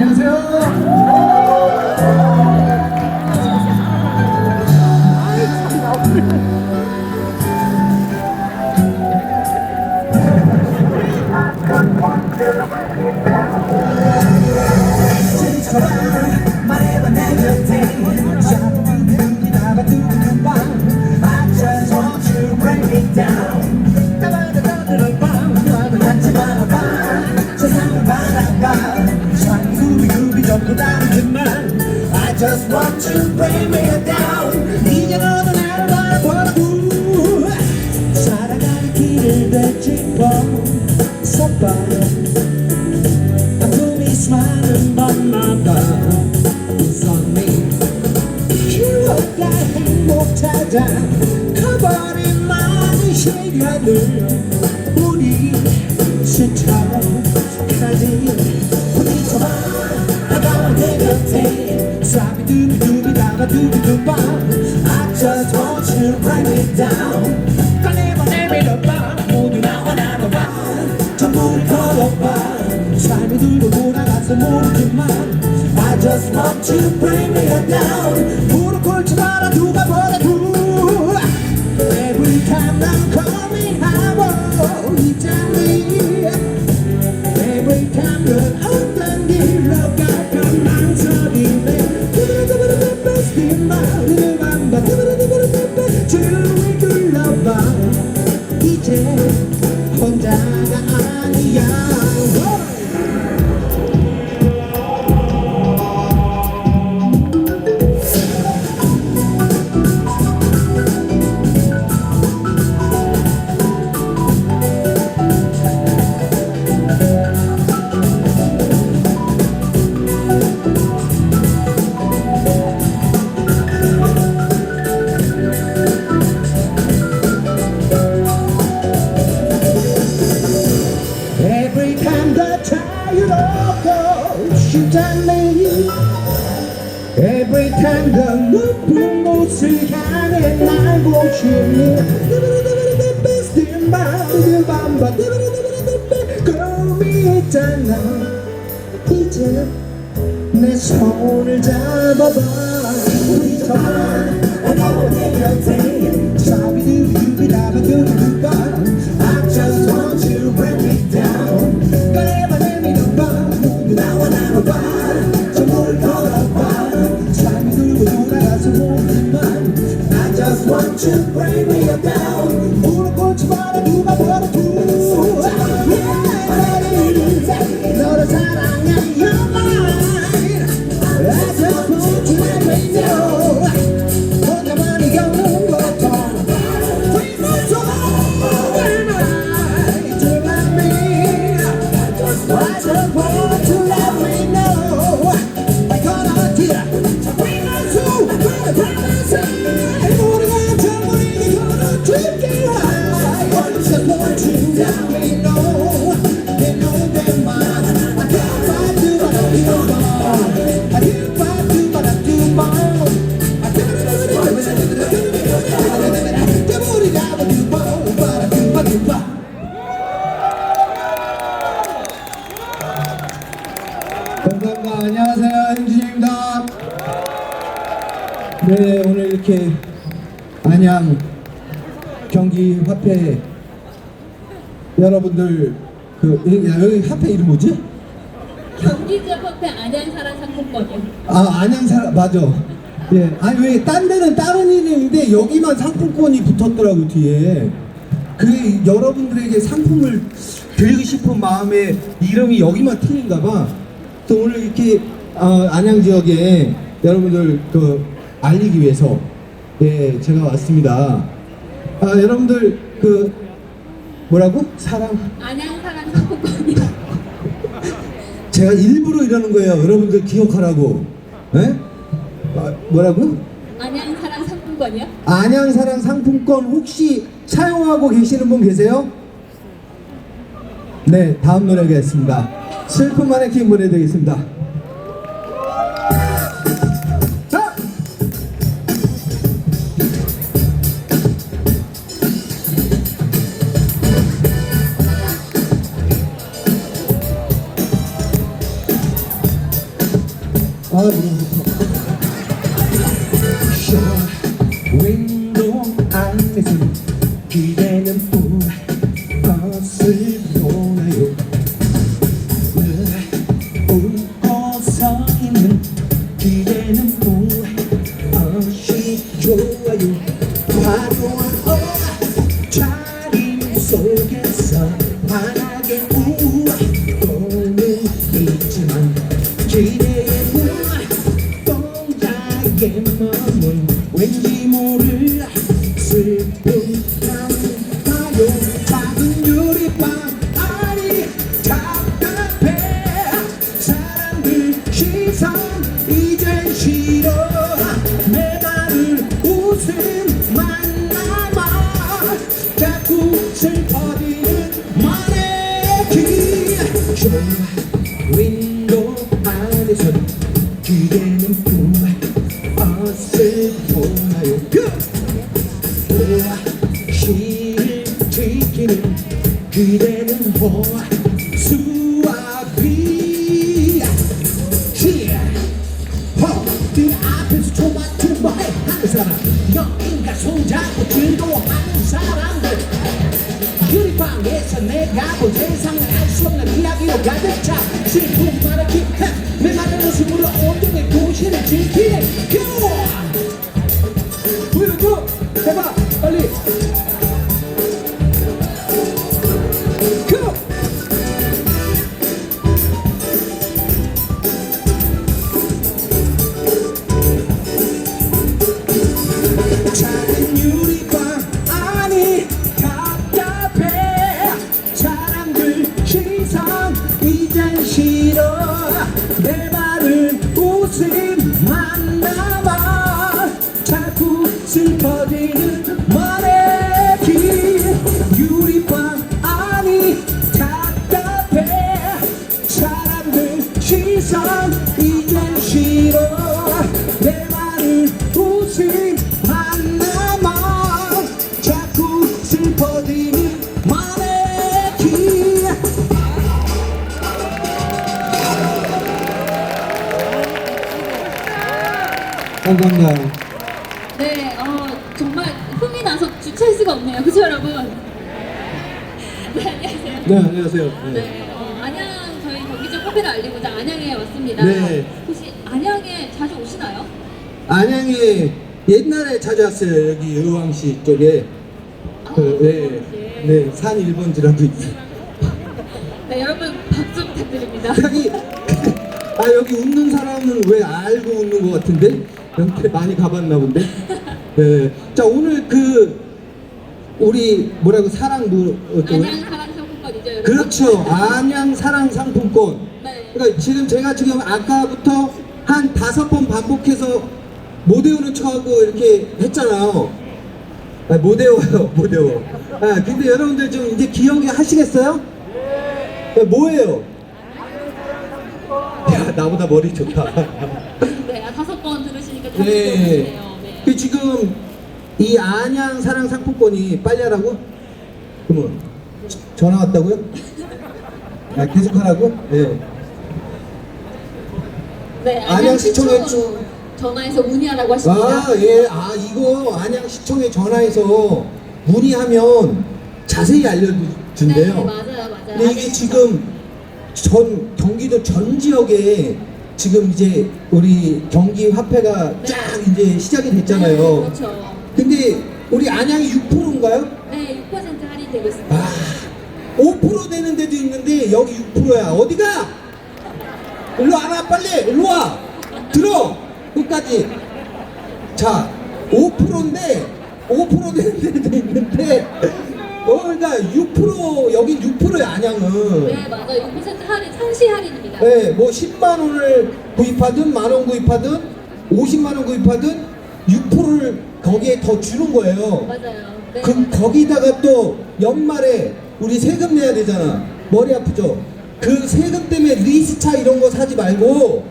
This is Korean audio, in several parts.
안녕하세요. 길을 되짚어 손발로 아픔이 수많은 밤마다. 웃었니 추억과 행복 찾아 커버린 많은 시간을 우리 스쳐가지 어디서 봐. 다가와 내 곁에. 사비두비두비다바두비두바 just want to bring me down. 무릎 꿇지 마라 누가 뭐래도. Every time I'm coming 하고 있잖니 Every time 넌 어떤 길로 가끔 망설이네. 두부두부두부 스팀바를 만봐 두부두부두부 주위 둘러봐 이제 높은 곳을 향해 싶니. 밤바 꿈이 있잖아. 내 손을 잡아봐. 우리 어려워 내 곁에 사비두비두비다바두두바 I 안녕하세요. 현진입니다. 네, 오늘 이렇게 안양 경기 화폐 여러분들 그 여기, 야, 여기 화폐 이름 뭐지? 경기 지역 화폐 안양사랑 상품권이요. 아 안양사 맞아. 예, 아니 왜 딴 데는 다른 이름인데 여기만 상품권이 붙었더라고 뒤에. 그 여러분들에게 상품을 드리고 싶은 마음에 이름이 여기만 틀린가봐. 또 오늘 이렇게 어, 안양 지역에 여러분들 그 알리기 위해서 예 제가 왔습니다. 아 여러분들 그 뭐라고 사랑 안양사랑 상품권이요. 제가 일부러 이러는 거예요. 여러분들 기억하라고. 예? 아, 뭐라고? 안양사랑 상품권이요. 안양사랑 상품권 혹시 사용하고 계시는 분 계세요? 네, 다음 노래 가겠습니다. 슬픈 마네킹 보내드리겠습니다. 아 좋다. 윈도우 안에서 기대는 무엇을 보나요? 늘 웃고 서 있는 기대는 무엇이 좋아요? 화려한 옷 차림 속에서 기대는 무엇을 보나요? 호시를 지키는 그대는 호수아비 허들 앞에서 조마조마해? 하는 사람 여인과 손잡고 즐거워하는 사람들. 유리방에서 내가 본 세상을 알 수 없는 이야기로 가득 차 감사합니다 네, 어, 정말 흥이 나서 주체할 수가 없네요. 그죠, 여러분? 네, 안녕하세요. 네 안녕하세요 네, 어, 안양 저희 경기적 카페를 알리고자 안양에 왔습니다. 네. 혹시 안양에 자주 오시나요? 안양에 옛날에 찾아왔어요 여기 의왕시 쪽에 그, 네, 네, 산 1번지라도 있어요 네, 여러분 박수 부탁드립니다. 여기 아 여기 웃는 사람은 왜 알고 웃는 것 같은데 이렇게 많이 가봤나 본데 네. 자 오늘 그 우리 뭐라고 사랑 뭐 어쩌고 안양 사랑 상품권이죠, 여러분? 그렇죠 안양 사랑 상품권 네. 그러니까 지금 제가 지금 아까부터 한 다섯 번 반복해서 못 외우는 척하고 이렇게 했잖아요 아, 못 외워요 못 외워 아 근데 여러분들 좀 이제 기억이 하시겠어요? 네, 뭐예요? 야 나보다 머리 좋다 네. 네. 그 지금 이 안양 사랑 상품권이 빨리 하라고? 그러면 전화 왔다고요? 아, 계속 하라고? 네. 네, 안양 안양 시청에 시청으로 전화해서 문의하라고 하십니다. 아, 예. 아, 이거 안양시청에 전화해서 문의하면 자세히 네, 알려준대요. 맞아요, 맞아요. 근데 이게 지금 전 경기도 전 지역에 지금 이제 우리 경기 화폐가 네. 쫙 이제 시작이 네, 됐잖아요. 그렇죠. 근데 우리 안양이 6%인가요? 네, 6% 할인되고 있습니다. 아, 5% 되는 데도 있는데 여기 6%야. 어디가? 일로 와라 빨리. 일로 와. 들어. 끝까지. 자, 5%인데 5% 되는 데도 있는데 어, 그러니까 6% 여긴 6%야 안양은. 네, 맞아요. 6% 할인. 네, 뭐 10만 원을 구입하든 만 원 구입하든 50만 원 구입하든 6%를 거기에 더 주는 거예요. 맞아요. 네. 그 거기다가 또 연말에 우리 세금 내야 되잖아. 머리 아프죠? 그 세금 때문에 리스차 이런 거 사지 말고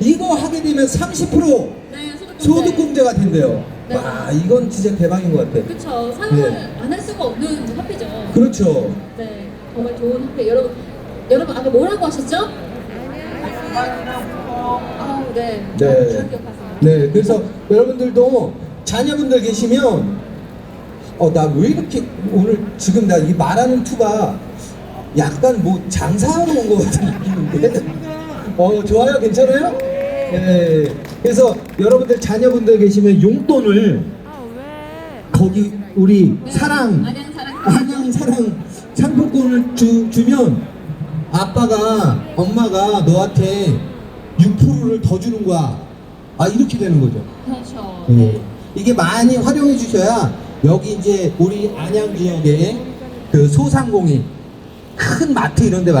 이거 하게 되면 30% 네, 소득공제. 소득공제가 된대요. 네. 와, 이건 진짜 대박인 것 같아. 그쵸. 사용을 네. 안할 수가 없는 화폐죠. 그렇죠. 네, 정말 좋은 화폐. 여러분, 여러분 아까 뭐라고 하셨죠? 아우 네. 네. 잘 기억하세요. 네, 그래서 여러분들도 자녀분들 계시면 어 나 왜 이렇게 오늘 지금 나 이 말하는 투가 약간 뭐 장사하러 온 것 같은 느낌인데 어 좋아요 괜찮아요? 네 그래서 여러분들 자녀분들 계시면 용돈을 거기 우리 네. 사랑. 안녕 사랑 상품권을 주, 주면 아빠가 엄마가 너한테 6%를 더 주는 거야 아 이렇게 되는 거죠 그렇죠. 예. 이게 많이 활용해 주셔야 여기 이제 우리 안양 지역에 그 소상공인 큰 마트 이런 데